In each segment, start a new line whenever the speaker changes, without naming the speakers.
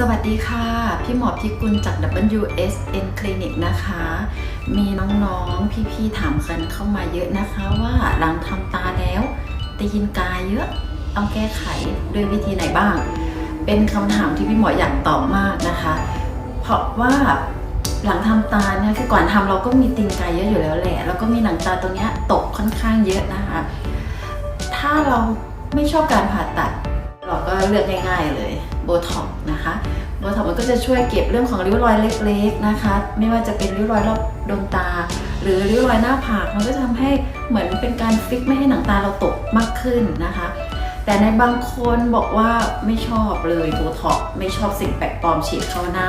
สวัสดีค่ะ พี่หมอพิกุลจาก WSN Clinic นะคะ มีน้องๆ พี่ๆ ถามกันเข้ามาเยอะนะคะว่าหลังทำตาแล้วตีนกายเยอะต้องแก้ไขด้วยวิธีไหนบ้าง เป็นคำถามที่พี่หมออยากตอบมากนะคะ เพราะว่าหลังทำตาเนี่ยคือก่อนทำเราก็มีตีนกายเยอะอยู่แล้วแหละ แล้วก็มีหนังตาตรงเนี้ยตกค่อนข้างเยอะนะคะ ถ้าเราไม่ชอบการผ่าตัด เราก็เลือกง่าย ๆเลย โบท็อกนะคะโบท็อกมันก็จะช่วยเก็บเรื่องของริ้วรอยเล็กๆนะคะ ไม่ว่าจะเป็นริ้วรอยรอบดวงตา หรือริ้วรอยหน้าผากมันก็จะทำให้เหมือนเป็นการฟิกไม่ให้หนังตาเราตกมากขึ้นนะคะ แต่ในบางคนบอกว่าไม่ชอบเลยโบท็อกไม่ชอบสิ่งแปลกปลอมฉีดเข้าหน้า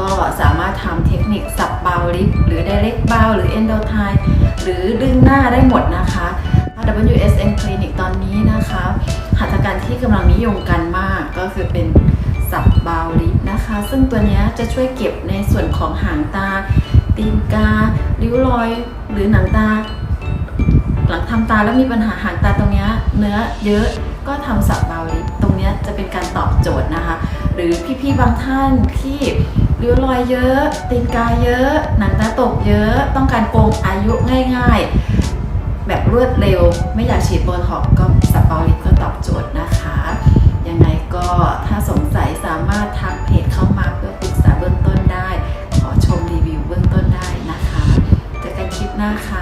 ก็สามารถทำเทคนิคสับเบาลิปหรือ direct เบาหรือ endo t i หรือดึงหน้าได้หมดนะคะ WSN Clinic ตอนนี้นะคะหัตถการที่กำลังนิยมกันมาก ก็คือเป็นสับบาวลิปนะคะ ซึ่งตัวนี้จะช่วยเก็บในส่วนของหางตา ตีนกา ริ้วรอย หรือหนังตา หลังทำตาแล้วมีปัญหาหางตาตรงนี้เนื้อเยอะก็ทำสับบาวลิปตรงนี้จะเป็นการตอบโจทย์นะคะ หรือพี่ๆบางท่านที่ริ้วรอยเยอะ ตีนกาเยอะ หนังตาตกเยอะ ต้องการโกงอายุง่าย ๆ แบบรวดเร็ว ไม่อยากฉีดโบท็อกก็สับเบาลิ นะคะ